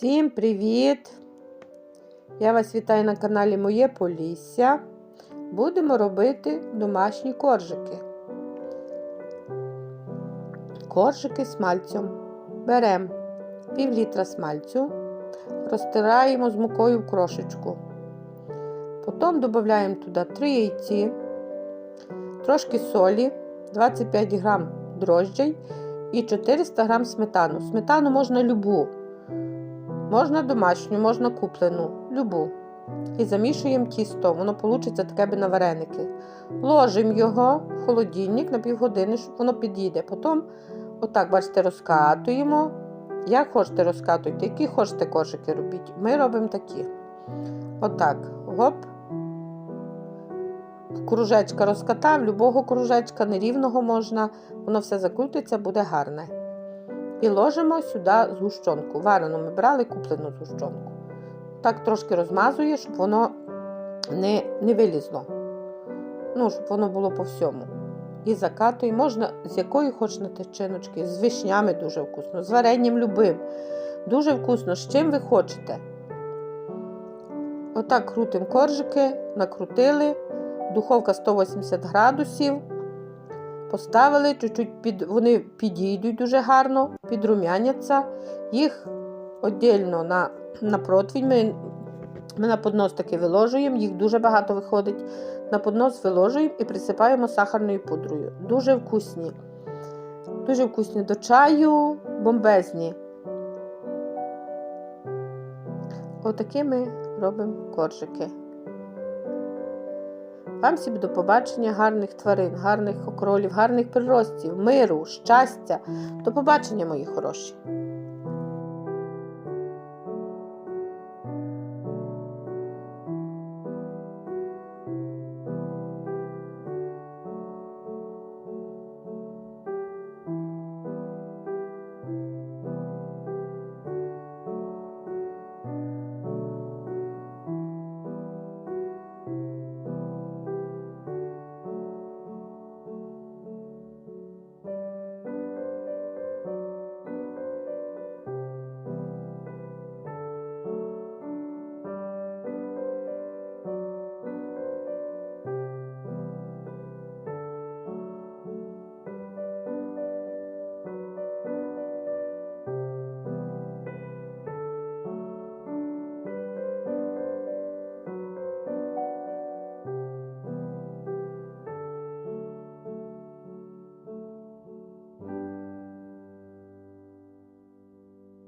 Всім привіт! Я вас вітаю на каналі Моє Полісся. Будемо робити домашні коржики. Коржики з мальцем. Беремо пів літра смальцю, розтираємо з мукою в крошечку. Потім додаємо туди 3 яйці, трошки солі, 25 грам дрожджей і 400 грам сметану. Сметану можна любу. Можна домашню, можна куплену, любу. І замішуємо тісто, воно вийде таке би на вареники. Ложимо його в холодильник на півгодини, щоб воно підійде. Потім, отак, бачите, розкатуємо. Як хочете розкатуйте, які хочете кошики робіть. Ми робимо такі. Отак. Гоп. Кружечка розкатав, любого кружечка, нерівного можна, воно все закрутиться, буде гарне. І ложимо сюди згущенку. Варену ми брали куплену згущенку. Так трошки розмазує, щоб воно не не вилізло. Ну, щоб воно було по всьому. І закатує. Можна з якої хочете начиночки, з вишнями дуже вкусно, з варенням любим. Дуже вкусно, з чим ви хочете. Отак крутимо коржики, накрутили. Духовка 180 градусів. Поставили, чуть-чуть під, вони підійдуть дуже гарно, підрумяняться. Їх віддільно на на противень. Ми, ми на поднос таки виложуємо, їх дуже багато виходить. На поднос виложуємо і присипаємо сахарною пудрою. Дуже вкусні. Дуже вкусні до чаю, бомбезні. Отакі ми робимо коржики. Вам всім до побачення гарних тварин, гарних окролів, гарних приростів, миру, щастя. До побачення, мої хороші!